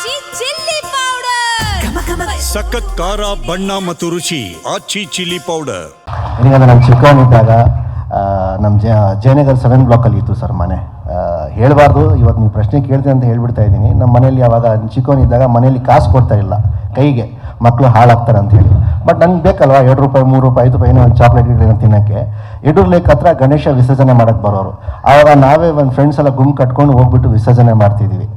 ಆಚಿ chilli powder ಸಖತ್ ಖಾರ ಬಣ್ಣ ಮತ್ತು ರುಚಿ ಆಚಿ ಚಿಲ್ಲಿ ಪೌಡರ್ ನನಗೆ ನಾನು ಚಿಕ್ಕವನಿದ್ದಾಗ ನಮ್ಮ ಜ ಜಯನಗರ್ ಸೆವೆನ್ ಬ್ಲಾಕಲ್ಲಿ ಇತ್ತು ಸರ್ ಮನೆ. ಹೇಳಬಾರ್ದು ಇವತ್ತು ನೀವು ಪ್ರಶ್ನೆ ಕೇಳ್ತೀನಿ ಅಂತ ಹೇಳ್ಬಿಡ್ತಾ ಇದ್ದೀನಿ. ನಮ್ಮ ಮನೆಯಲ್ಲಿ ಯಾವಾಗ ಚಿಕ್ಕವನಿದ್ದಾಗ ಮನೆಯಲ್ಲಿ ಕಾಸು ಕೊಡ್ತಾ ಇಲ್ಲ ಕೈಗೆ. ಮಕ್ಕಳು ಹಾಳಾಗ್ತಾರೆ ಅಂತ ಹೇಳಿ. ಬಟ್ ನನಗೆ ಬೇಕಲ್ವ ಎರಡು ರೂಪಾಯಿ ಮೂರು ರೂಪಾಯಿ ಐದು ರೂಪಾಯಿ ಏನೋ ಒಂದು ಚಾಕ್ಲೇಟ್ ಗಿಡ ತಿನ್ನೋಕ್ಕೆ. ಯಡೂರು ಲೇಕ್ ಹತ್ರ ಗಣೇಶ ವಿಸರ್ಜನೆ ಮಾಡೋಕ್ಕೆ ಬರೋರು. ಆವಾಗ ನಾವೇ ಒಂದು ಫ್ರೆಂಡ್ಸ್ ಎಲ್ಲ ಗುಂಪು ಕಟ್ಕೊಂಡು ಹೋಗ್ಬಿಟ್ಟು ವಿಸರ್ಜನೆ ಮಾಡ್ತಿದ್ದೀವಿ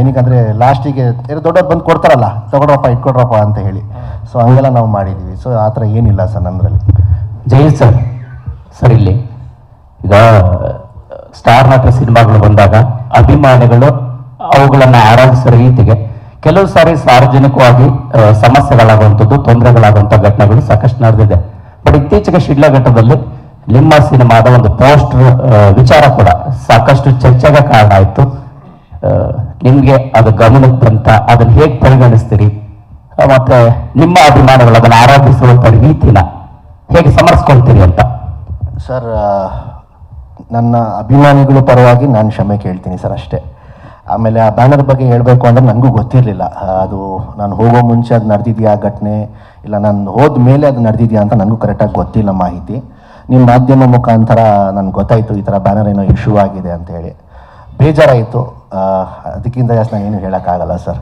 ಏನಕ್ಕಂದ್ರೆ ಲಾಸ್ಟಿಗೆ ದೊಡ್ಡವ್ರು ಬಂದು ಕೊಡ್ತಾರಲ್ಲ ತಗೊಡ್ರಪ್ಪ ಇಟ್ಕೊಡ್ರಪ್ಪ ಅಂತ ಹೇಳಿ. ಸೊ ಹಂಗೆಲ್ಲ ನಾವು ಮಾಡಿದ್ದೀವಿ ಸೊ ಆ ಥರ ಏನಿಲ್ಲ ಸರ್ ನಮ್ಮದ್ರಲ್ಲಿ ಜೈ ಸರ್ ಸರ್ ಇಲ್ಲಿ. ಈಗ, ಸ್ಟಾರ್ ನಟ ಸಿನಿಮಾಗಳು ಬಂದಾಗ ಅಭಿಮಾನಿಗಳು ಅವುಗಳನ್ನು ಆರಾಧಿಸೋ ರೀತಿಗೆ ಕೆಲವು ಸಾರಿ ಸಾರ್ವಜನಿಕವಾಗಿ ಸಮಸ್ಯೆಗಳಾಗುವಂಥದ್ದು, ತೊಂದರೆಗಳಾಗುವಂಥ ಘಟನೆಗಳು ಸಾಕಷ್ಟು ನಡೆದಿದೆ. ಬಟ್ ಇತ್ತೀಚೆಗೆ ಶಿಡ್ಲಘಟ್ಟದಲ್ಲಿ ನಿಮ್ಮ ಸಿನಿಮಾದ ಒಂದು ಪೋಸ್ಟರ್ ವಿಚಾರ ಕೂಡ ಸಾಕಷ್ಟು ಚರ್ಚೆಗೆ ಕಾರಣ ಆಯಿತು. ನಿಮಗೆ ಅದು ಗಮನಕ್ಕೆ ಅಂತ ಅದನ್ನು ಹೇಗೆ ಪರಿಗಣಿಸ್ತೀರಿ? ಮತ್ತೆ ನಿಮ್ಮ ಅಭಿಮಾನಗಳು ಅದನ್ನು ಆರಾಧಿಸುವಂಥ ರೀತಿನ ಹೇಗೆ ಸಮರ್ಸ್ಕೊಳ್ತೀರಿ ಅಂತ? ಸರ್ ನನ್ನ ಅಭಿಮಾನಿಗಳು ಪರವಾಗಿ ನಾನು ಕ್ಷಮೆ ಕೇಳ್ತೀನಿ ಸರ್ ಅಷ್ಟೇ. ಆಮೇಲೆ ಆ ಬ್ಯಾನರ್ ಬಗ್ಗೆ ಹೇಳಬೇಕು ಅಂದರೆ ನನಗೂ ಗೊತ್ತಿರಲಿಲ್ಲ. ಅದು ನಾನು ಹೋಗೋ ಮುಂಚೆ ಅದು ನಡೆದಿದೆಯಾ ಘಟನೆ? ಇಲ್ಲ ನಾನು ಹೋದ ಮೇಲೆ ಅದು ನಡೆದಿದೆಯಾ ಅಂತ ನನಗೂ ಕರೆಕ್ಟಾಗಿ ಗೊತ್ತಿಲ್ಲ ಮಾಹಿತಿ. ನಿಮ್ಮ ಮಾಧ್ಯಮ ಮುಖಾಂತರ ನನಗೆ ಗೊತ್ತಾಯಿತು ಈ ಥರ ಬ್ಯಾನರ್ ಏನೋ ಇಶ್ಯೂ ಆಗಿದೆ ಅಂತ ಹೇಳಿ ಬೇಜಾರಾಯಿತು. ಅದಕ್ಕಿಂತ ಜಾಸ್ತಿ ನಾನು ಏನು ಹೇಳೋಕ್ಕಾಗಲ್ಲ ಸರ್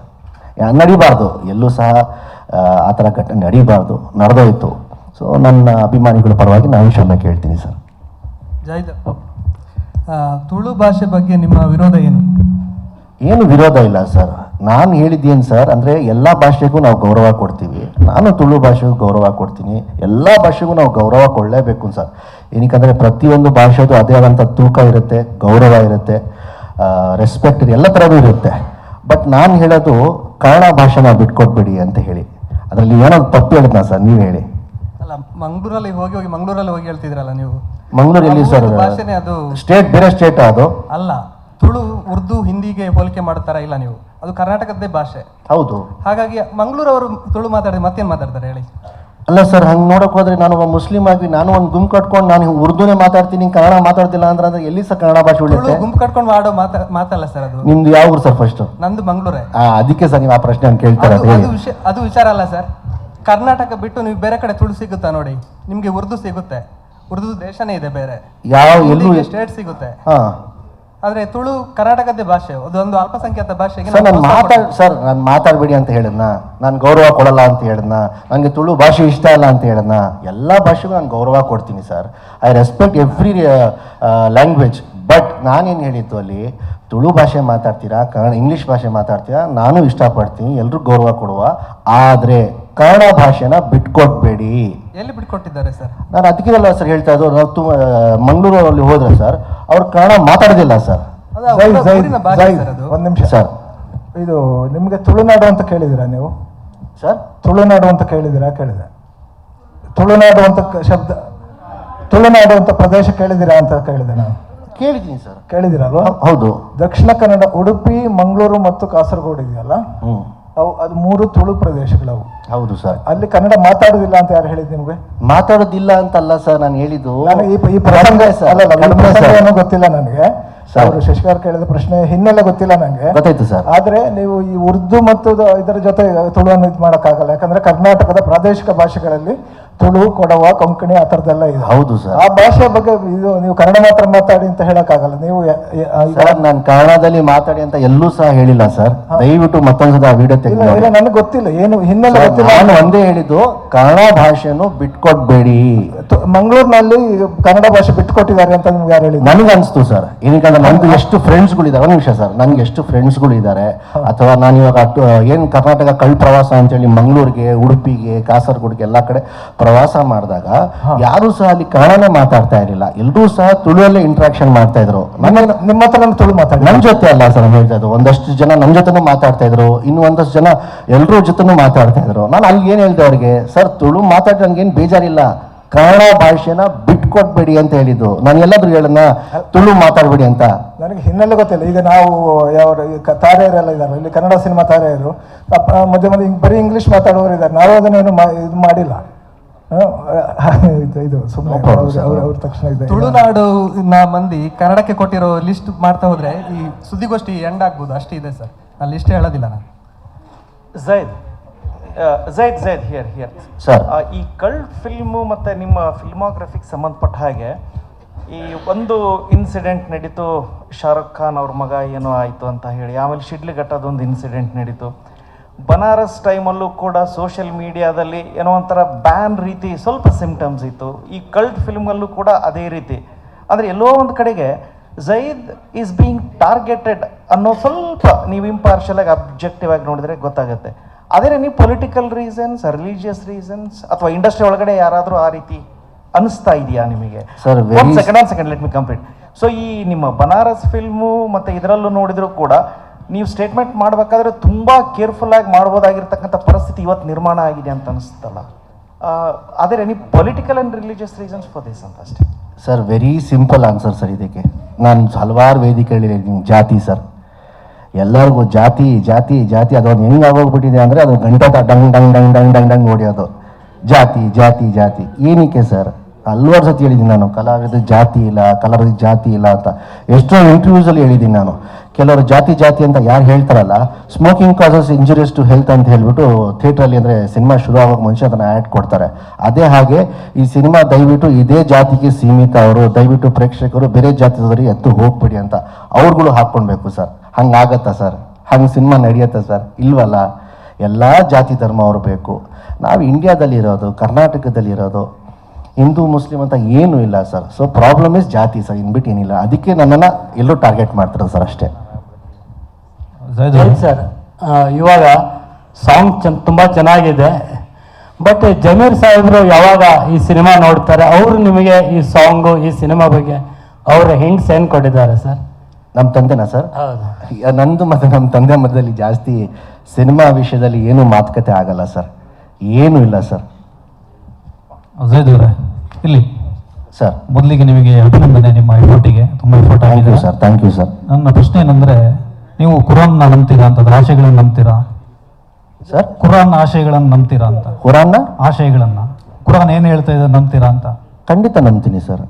ನಡಿಬಾರ್ದು. ಎಲ್ಲೂ ಸಹ ಆ, ಥರ ಘಟನೆ ನಡೀಬಾರ್ದು. ನಡೆದೋಯ್ತು. ಸೊ ನನ್ನ ಅಭಿಮಾನಿಗಳ ಪರವಾಗಿ ನಾನು ಕ್ಷಮೆ ಕೇಳ್ತೀನಿ ಸರ್ ಜೈದ ತುಳು ಭಾಷೆ ಬಗ್ಗೆ ನಿಮ್ಮ ವಿರೋಧ ಏನು? ಏನು ವಿರೋಧ ಇಲ್ಲ ಸರ್ ನಾನು ಹೇಳಿದ್ದೇನು ಸರ್ ಅಂದರೆ ಎಲ್ಲ ಭಾಷೆಗೂ ನಾವು ಗೌರವ ಕೊಡ್ತೀವಿ. ನಾನು ತುಳು ಭಾಷೆಗೂ ಗೌರವ ಕೊಡ್ತೀನಿ. ಎಲ್ಲ ಭಾಷೆಗೂ ನಾವು ಗೌರವ ಕೊಡಲೇಬೇಕು ಸರ್ ಏನಕ್ಕಂದರೆ ಪ್ರತಿಯೊಂದು ಭಾಷೆದು ಅದೇ ಆದಂಥ ತೂಕ ಇರುತ್ತೆ ಗೌರವ ಇರುತ್ತೆ. ರೆಸ್ಪೆಕ್ಟ್ ಎಲ್ಲ ಥರದ್ದು ಇರುತ್ತೆ. ಬಟ್ ನಾನು ಹೇಳೋದು ಕನ್ನಡ ಭಾಷೆನ ಬಿಟ್ಕೊಟ್ಬಿಡಿ ಅಂತ ಹೇಳಿ. ಅದರಲ್ಲಿ ಏನೋ ತಪ್ಪು ಹೇಳಿದ್ನಾ ಸರ್ ನೀವು ಹೇಳಿ. ಅಲ್ಲ ಮಂಗಳೂರಲ್ಲಿ ಹೋಗಿ ಹೋಗಿ ಮಂಗಳೂರಲ್ಲಿ ಹೋಗಿ ಹೇಳ್ತಿದ್ರಲ್ಲ ನೀವು? ಮಂಗ್ಳೂರಲ್ಲಿ ಸರ್ ಭಾಷೆನೇ ಅದು ಸ್ಟೇಟ್ ಬೇರೆ ಸ್ಟೇಟ್ ಅದು. ಅಲ್ಲ ತುಳು ಉರ್ದು ಹಿಂದಿಗೆ ಹೋಲಿಕೆ ಮಾಡ್ತಾರ ಇಲ್ಲ ನೀವು? ಅದು ಕರ್ನಾಟಕದ್ದೇ ಭಾಷೆ. ಹೌದು. ಹಾಗಾಗಿ ಮಂಗಳೂರವರು ತುಳು ಮಾತಾಡಿದ್ರೆ ಮತ್ತೇನು ಮಾತಾಡ್ತಾರೆ ಹೇಳಿ? ಅಲ್ಲ ಸರ್ ಹಂಗೆ ನೋಡಕ್ ಹೋದ್ರೆ ನಾನು ಒಬ್ಬ ಮುಸ್ಲಿಂ ಆಗಿ ನಾನು ಒಂದು ಗುಂಪು ಕಟ್ಕೊಂಡು ನಾನು ಉರ್ದುನೇ ಮಾತಾಡ್ತೀನಿ ಕನ್ನಡ ಮಾತಾಡ್ತಿಲ್ಲ ಅಂದ್ರೆ ಅಂದ್ರೆ ಎಲ್ಲಿ ಸರ್ ಕನ್ನಡ ಭಾಷೆ ಉಳಿತು ಉಳಿಯುತ್ತೆ? ಗುಂಪು ಕಟ್ಕೊಂಡು ಮಾಡೋ ಮಾತಾ ಮಾತಲ್ಲ ಸರ್ ಅದು. ನಿಮ್ದು ಯಾವ ಊರು ಸರ್ ಫಸ್ಟ್ ನಂದು ಮಂಗಳೂರೇ. ಅದಕ್ಕೆ ಸರ್ ನೀವು ಆ ಪ್ರಶ್ನೆ ಅಂತ ಕೇಳ್ತಾರೆ ಅದು ವಿಷಯ ಅದು ವಿಚಾರ ಅಲ್ಲ ಸರ್. ಕರ್ನಾಟಕ ಬಿಟ್ಟು ನೀವು ಬೇರೆ ಕಡೆ ತುಳು ಸಿಗುತ್ತಾ ನೋಡಿ? ನಿಮ್ಗೆ ಉರ್ದು ಸಿಗುತ್ತೆ. ಉರ್ದು ದೇಶನೇ ಇದೆ ಬೇರೆ. ಯಾವ ಎಲ್ಲೂ ಸ್ಟೇಟ್ ಸಿಗುತ್ತೆ. ಹಾ. ಆದ್ರೆ ತುಳು ಕರ್ನಾಟಕದ ಭಾಷೆ ಅದೊಂದು ಅಲ್ಪಸಂಖ್ಯಾತ ಭಾಷೆಗೆ ಸರ್ ನಾನು ಮಾತಾಡ್ ಸರ್ ನಾನು ಮಾತಾಡಬೇಡಿ ಅಂತ ಹೇಳಿದ್ನ? ನಾನು ಗೌರವ ಕೊಡಲ್ಲ ಅಂತ ಹೇಳಿದ್ನ? ನನಗೆ ತುಳು ಭಾಷೆ ಇಷ್ಟ ಇಲ್ಲ ಅಂತ ಹೇಳಿದ್ನ? ಎಲ್ಲ ಭಾಷೆಗೂ ನಾನು ಗೌರವ ಕೊಡ್ತೀನಿ sir. I respect every language but ನಾನೇನು ಹೇಳಿದ್ದು ಅಲ್ಲಿ ತುಳು ಭಾಷೆ ಮಾತಾಡ್ತೀರಾ ಕನ್ನಡ ಇಂಗ್ಲೀಷ್ ಭಾಷೆ ಮಾತಾಡ್ತೀರಾ ನಾನು ಇಷ್ಟಪಡ್ತೀನಿ ಎಲ್ಲರೂ ಗೌರವ ಕೊಡುವ. ಆದರೆ ಕನ್ನಡ ಭಾಷೆನ ಬಿಟ್ಕೊಟ್ಬೇಡಿ ಎಲ್ಲಿ ಬಿಟ್ಕೊಟ್ಟಿದ್ದಾರೆ ಸರ್? ನಾನು ಅದಕ್ಕೆಲ್ಲ ಸರ್ ಹೇಳ್ತಾ ಇದ್ದು ನಾವು ತುಂಬ ಮಂಗಳೂರಲ್ಲಿ ಹೋದ್ರೆ ಸರ್ ಅವ್ರು ಕನ್ನಡ ಮಾತಾಡೋದಿಲ್ಲ ಸರ್. ಅದು ಅವರ ಊರಿನ ಭಾಷೆ ಸರ್ ಅದು. ಒಂದು ನಿಮಿಷ. ಸರ್ ಇದು ನಿಮಗೆ ತುಳುನಾಡು ಅಂತ ಕೇಳಿದಿರಾ ನೀವು? ಸರ್? ತುಳುನಾಡು ಅಂತ ಕೇಳಿದಿರಾ ಕೇಳಿದೆ. ತುಳುನಾಡು ಅಂತ ಕ- ಶಬ್ದ ತುಳುನಾಡು ಅಂತ ಪ್ರದೇಶ ಕೇಳಿದಿರಾ ಅಂತ ಕೇಳಿದೆ ನಾನು. ಕೇಳಿದ್ದೀನಿ ಸರ್. ಕೇಳಿದಿರಲ್ವಾ ಹೌದು. ದಕ್ಷಿಣ ಕನ್ನಡ ಉಡುಪಿ ಮಂಗಳೂರು ಮತ್ತು ಕಾಸರಗೋಡು ಇದೆಯಲ್ಲ? ಹ್ಞೂ ಅವು ಅದು ಮೂರು ತುಳು ಪ್ರದೇಶಗಳವು. ಹೌದು ಸರ್. ಅಲ್ಲಿ ಕನ್ನಡ ಮಾತಾಡೋದಿಲ್ಲ ಅಂತ ಯಾರು ಹೇಳಿದ್ ನಿಮಗೆ? ಮಾತಾಡೋದಿಲ್ಲ ಅಂತಲ್ಲ ಸರ್ ನಾನು ಹೇಳಿದ್ದು ಈ ಈ ಪ್ರಸಂಗ ಕಡಿಮೆ ಸರ್, ಪ್ರಸಂಗ. ಏನೋ ಗೊತ್ತಿಲ್ಲ ನನಗೆ. ಸರ್. ಅವರು ಶಶಿಕಾರ್ ಕೇಳಿದ ಪ್ರಶ್ನೆ ಹಿನ್ನೆಲೆ ಗೊತ್ತಿಲ್ಲ ನನಗೆ ಗೊತ್ತಾಯ್ತು ಸರ್. ಆದ್ರೆ ನೀವು ಈ ಉರ್ದು ಮತ್ತು ಇದರ ಜೊತೆ ತುಳುವನ್ನು ಇದು ಮಾಡೋಕ್ಕಾಗಲ್ಲ. ಯಾಕಂದ್ರೆ ಕರ್ನಾಟಕದ ಪ್ರಾದೇಶಿಕ ಭಾಷೆಗಳಲ್ಲಿ ತುಳು ಕೊಡವ ಕೊಂಕಣಿ ಆ ಥರದ್ದೆಲ್ಲ ಇದೆ. ಹೌದು ಸರ್. ಆ ಭಾಷೆ ಬಗ್ಗೆ ಇದು ನೀವು ಕನ್ನಡ ಮಾತ್ರ ಮಾತಾಡಿ ಅಂತ ಹೇಳೋಕ್ಕಾಗಲ್ಲ. ನೀವು ಸರ್ ನಾನು ಕನ್ನಡದಲ್ಲಿ ಮಾತಾಡಿ ಅಂತ ಎಲ್ಲೂ ಸಹ ಹೇಳಿಲ್ಲ ಸರ್. ದಯವಿಟ್ಟು ಮತ್ತೊಂದ್ಸದ ಆ ವಿಡಿಯೋ ತೆಗೆದು ಇಲ್ಲ ನನಗೆ ಗೊತ್ತಿಲ್ಲ. ಏನು ಹಿನ್ನೆಲೆ ಗೊತ್ತಿಲ್ಲ. ನಾನು ಒಂದೇ ಹೇಳಿದ್ದು ಕನ್ನಡ ಭಾಷೆಯನ್ನು ಬಿಟ್ಕೊಡ್ಬೇಡಿ. ಮಂಗಳೂರಿನಲ್ಲಿ ಕನ್ನಡ ಭಾಷೆ ಬಿಟ್ಕೊಟ್ಟಿದ್ದಾರೆ ಅಂತ ನಿಮ್ಗೆ ಯಾರು ಹೇಳಿ ನನಗೆ ಅನಿಸ್ತು ಸರ್ ಏನಕ್ಕೆ ನಮ್ದು ಎಷ್ಟು ಫ್ರೆಂಡ್ಸ್ಗಳಿದ್ದಾರೆ ಒಂದು ನಿಮಿಷ ಸರ್. ನನ್ಗೆ ಎಷ್ಟು ಫ್ರೆಂಡ್ಸ್ಗಳಿದ್ದಾರೆ ಅಥವಾ ನಾನು ಇವಾಗ ಏನು ಏನ್ ಕರ್ನಾಟಕ ಕಳ್ ಪ್ರವಾಸ ಅಂತೇಳಿ ಮಂಗಳೂರಿಗೆ ಉಡುಪಿಗೆ ಕಾಸರಗೋಡಿಗೆ ಎಲ್ಲ ಕಡೆ ಪ್ರವಾಸ ಮಾಡಿದಾಗ ಯಾರು ಸಹ ಅಲ್ಲಿ ಕನ್ನಡನೇ ಮಾತಾಡ್ತಾ ಇರಲಿಲ್ಲ. ಎಲ್ಲರೂ ಸಹ ತುಳುವಲ್ಲೇ ಇಂಟ್ರಾಕ್ಷನ್ ಮಾಡ್ತಾ ಇದ್ರು. ನಿಮ್ಮ ನಿಮ್ಮ ಹತ್ರ ನಾನು ತುಳು ಮಾತಾಡ ನಮ್ ಜೊತೆ ಅಲ್ಲ ಸರ್ ಹೇಳ್ತಾ ಇದ್ರು ಒಂದಷ್ಟು ಜನ ನಮ್ ಜೊತೆನೂ ಮಾತಾಡ್ತಾ ಇದ್ರು. ಇನ್ನು ಒಂದಷ್ಟು ಜನ ಎಲ್ಲರೂ ಜೊತೆನೂ ಮಾತಾಡ್ತಾ ಇದ್ರು. ನಾನು ಅಲ್ಲಿ ಏನ್ ಹೇಳ್ದೆ ಅವ್ರಿಗೆ? ಸರ್ ತುಳು ಮಾತಾಡಿ ನನ್ಗೇನ್ ಬೇಜಾರಿಲ್ಲ. ಕನ್ನಡ ಭಾಷೆನ ಬಿಟ್ಕೊಟ್ಬೇಡಿ ಅಂತ ಹೇಳಿದ್ದು. ನಾನು ಎಲ್ಲಾದ್ರೂ ಹೇಳನ್ನ ತುಳು ಮಾತಾಡ್ಬೇಡಿ ಅಂತ. ನನಗೆ ಹಿನ್ನೆಲೆ ಗೊತ್ತಿಲ್ಲ. ಈಗ ನಾವು ಯಾವ ತಾರೆಯರೆಲ್ಲ ಇದ್ದಾರೆ. ಇಲ್ಲಿ ಕನ್ನಡ ಸಿನಿಮಾ ತಾರೆಯರು. ಮಧ್ಯ ಮಧ್ಯೆ ಬರೀ ಇಂಗ್ಲೀಷ್ ಮಾತಾಡೋರು ಇದ್ದಾರೆ. ನಾವು ಅದನ್ನೇನು ಇದು ಮಾಡಿಲ್ಲ? ಇದು- ಸುಮ್ಮನೆ ಅವ್ರ ತಕ್ಷಣ ಇದೆ. ತುಳುನಾಡು ಮಂದಿ ಕನ್ನಡಕ್ಕೆ ಕೊಟ್ಟಿರೋ ಲಿಸ್ಟ್ ಮಾಡ್ತಾ ಹೋದ್ರೆ ಈ ಸುದ್ದಿಗೋಷ್ಠಿ ಎಂಡ್ ಆಗ್ಬೋದು ಅಷ್ಟೇ ಇದೆ ಸರ್. ಆ ಲಿಸ್ಟ್ ಹೇಳೋದಿಲ್ಲ ನಾನು. Zaid Zaid Zaid here here sir ಈ ಕಲ್ಟ್ ಫಿಲ್ಮು ಮತ್ತೆ ನಿಮ್ಮ ಫಿಲ್ಮೋಗ್ರಫಿಗೆ ಸಂಬಂಧಪಟ್ಟ ಹಾಗೆ ಈ ಒಂದು ಇನ್ಸಿಡೆಂಟ್ ನಡೀತು ಶಾರುಖ್ ಖಾನ್ ಅವ್ರ ಮಗ ಏನೋ ಆಯಿತು ಅಂತ ಹೇಳಿ ಆಮೇಲೆ ಶಿಡ್ಲಿಘಟ್ಟದೊಂದು ಇನ್ಸಿಡೆಂಟ್ ನಡೀತು. ಬನಾರಸ್ ಟೈಮಲ್ಲೂ ಕೂಡ ಸೋಷಿಯಲ್ ಮೀಡಿಯಾದಲ್ಲಿ ಏನೋ ಒಂಥರ ಬ್ಯಾನ್ ರೀತಿ ಸ್ವಲ್ಪ ಸಿಂಪ್ಟಮ್ಸ್ ಇತ್ತು. ಈ ಕಲ್ಟ್ ಫಿಲ್ಮಲ್ಲೂ ಕೂಡ ಅದೇ ರೀತಿ. ಅಂದರೆ ಎಲ್ಲೋ ಒಂದು ಕಡೆಗೆ ಝೈದ್ ಈಸ್ ಬೀಯಿಂಗ್ ಟಾರ್ಗೆಟೆಡ್ ಅನ್ನೋ ಸ್ವಲ್ಪ ನೀವು ಇಂಪಾರ್ಷಲ್ ಆಗಿ ಅಬ್ಜೆಕ್ಟಿವ್ ಆಗಿ ನೋಡಿದ್ರೆ ಗೊತ್ತಾಗುತ್ತೆ. ಅದೇ ನೀವು ಪೊಲಿಟಿಕಲ್ ರೀಸನ್ಸ್ ರಿಲಿಜಿಯಸ್ ರೀಸನ್ಸ್ ಅಥವಾ ಇಂಡಸ್ಟ್ರಿ ಒಳಗಡೆ ಯಾರಾದರೂ ಆ ರೀತಿ ಅನಿಸ್ತಾ ಇದೆಯಾ ನಿಮಗೆ? Sir second second let me complete so ಈ ನಿಮ್ಮ ಬನಾರಸ್ ಫಿಲ್ಮು ಮತ್ತು ಇದರಲ್ಲೂ ನೋಡಿದರೂ ಕೂಡ ನೀವು ಸ್ಟೇಟ್ಮೆಂಟ್ ಮಾಡಬೇಕಾದ್ರೆ ತುಂಬ ಕೇರ್ಫುಲ್ ಆಗಿ ಮಾಡ್ಬೋದಾಗಿರ್ತಕ್ಕಂಥ ಪರಿಸ್ಥಿತಿ ಇವತ್ತು ನಿರ್ಮಾಣ ಆಗಿದೆ ಅಂತ ಅನಿಸ್ತಲ್ಲ ಆದರೆ ನೀವು political and religious reasons for this ಅಂತ ಅಷ್ಟೇ. Sir very simple answer sir ಇದಕ್ಕೆ. ನಾನು ಹಲವಾರು ವೇದಿಕೆಗಳಲ್ಲಿ ನಿಮ್ಮ ಜಾತಿ ಸರ್ ಎಲ್ಲರಿಗೂ ಜಾತಿ ಜಾತಿ ಜಾತಿ ಅದೊಂದು ಹೆಂಗೆ ಆಗೋಗ್ಬಿಟ್ಟಿದೆ ಅಂದರೆ ಅದು ಗಂಟೆ ಡಂಗ್ ಡಂಗ್ ಡಂಗ್ ಡಂಗ್ ಡಂಗ್ ಡಂಗ್ ಜಾತಿ ಜಾತಿ ಜಾತಿ. ಏನಕ್ಕೆ ಸರ್ ಹಲ್ವಾರು ಸತಿ ಹೇಳಿದ್ದೀನಿ ನಾನು, ಕಲಾವಿದ ಜಾತಿ ಇಲ್ಲ ಕಲಾವಿದ ಜಾತಿ ಇಲ್ಲ ಅಂತ. ಎಷ್ಟೋ ಇಂಟರ್ವ್ಯೂಸಲ್ಲಿ ಹೇಳಿದ್ದೀನಿ ನಾನು. ಕೆಲವರು ಜಾತಿ ಜಾತಿ ಅಂತ ಯಾರು ಹೇಳ್ತಾರಲ್ಲ smoking causes injurious to health ಅಂತ ಹೇಳ್ಬಿಟ್ಟು ಥಿಯೇಟ್ರಲ್ಲಿ ಅಂದರೆ ಸಿನಿಮಾ ಶುರು ಆಗೋಕೆ ಮುಂಚೆ ಅದನ್ನು ಆ್ಯಡ್ ಕೊಡ್ತಾರೆ. ಅದೇ ಹಾಗೆ ಈ ಸಿನಿಮಾ ದಯವಿಟ್ಟು ಇದೇ ಜಾತಿಗೆ ಸೀಮಿತ ಅವರು, ದಯವಿಟ್ಟು ಪ್ರೇಕ್ಷಕರು ಬೇರೆ ಜಾತಿದವರಿಗೆ ಎತ್ತು ಹೋಗ್ಬಿಡಿ ಅಂತ ಅವ್ರುಗಳು ಹಾಕ್ಕೊಳ್ಬೇಕು ಸರ್ ಹಂಗಾಗತ್ತಾ ಸರ್ ಹಂಗೆ ಸಿನಿಮಾ ನಡೆಯುತ್ತಾ ಸರ್ ಇಲ್ವಲ್ಲ? ಎಲ್ಲ ಜಾತಿ ಧರ್ಮ ಅವರು ಬೇಕು. ನಾವು ಇಂಡಿಯಾದಲ್ಲಿರೋದು ಕರ್ನಾಟಕದಲ್ಲಿರೋದು ಹಿಂದೂ, ಮುಸ್ಲಿಂ ಅಂತ ಏನೂ ಇಲ್ಲ ಸರ್ ಸೊ ಪ್ರಾಬ್ಲಮ್ ಇಸ್ ಜಾತಿ ಸರ್ ಇನ್ಬಿಟ್ಟು ಏನಿಲ್ಲ. ಅದಕ್ಕೆ ನನ್ನನ್ನು ಎಲ್ಲರೂ ಟಾರ್ಗೆಟ್ ಮಾಡ್ತಾರೆ ಸರ್ ಅಷ್ಟೇ. ಸರ್. ಇವಾಗ ಸಾಂಗ್ ತುಂಬಾ ತುಂಬ ಚೆನ್ನಾಗಿದೆ. ಬಟ್ ಜಮೀರ್ ಸಾಹೇಬ್ರು ಯಾವಾಗ ಈ ಸಿನಿಮಾ ನೋಡ್ತಾರೆ ಅವರು ನಿಮಗೆ ಈ ಸಾಂಗು ಈ ಸಿನಿಮಾ ಬಗ್ಗೆ ಅವರ ಹಿಂಟ್ಸ್ ಏನು ಕೊಟ್ಟಿದ್ದಾರೆ ಸರ್? ನಮ್ಮ ತಂದೆನಾ ಸರ್? ನಂದು ಮತ್ತು ನಮ್ಮ ತಂದೆ ಮಧ್ಯದಲ್ಲಿ ಜಾಸ್ತಿ ಸಿನಿಮಾ ವಿಷಯದಲ್ಲಿ ಏನು ಮಾತುಕತೆ ಆಗಲ್ಲ ಸರ್. ಏನೂ ಇಲ್ಲ ಸರ್. ಅವರೇ ಇಲ್ಲಿ. ಸರ್. ಮೊದಲಿಗೆ ನಿಮಗೆ ಅಭಿನಂದನೆ ನಿಮ್ಮ ಎಫೋರ್ಟಿಗೆ ತುಂಬ ಎಫೋರ್ಟ್ ಆಗಿದೆ. ಸರ್ ಥ್ಯಾಂಕ್ ಯು ಸರ್ ನನ್ನ ಪ್ರಶ್ನೆ ಏನಂದ್ರೆ ನೀವು ಕುರಾನ್ನ ನಂಬ್ತೀರಾ ಅಂತ ಆಶಯಗಳನ್ನು ನಂಬ್ತೀರಾ? ಸರ್? ಕುರಾನ್ ಆಶಯಗಳನ್ನು ನಂಬ್ತೀರಾ ಅಂತ? ಕುರಾನ್ನ? ಆಶಯಗಳನ್ನ ಕುರಾನ್ ಏನು ಹೇಳ್ತಾ ಇದೆ ನಂಬ್ತೀರಾ ಅಂತ? ಖಂಡಿತ ನಂಬ್ತೀನಿ ಸರ್.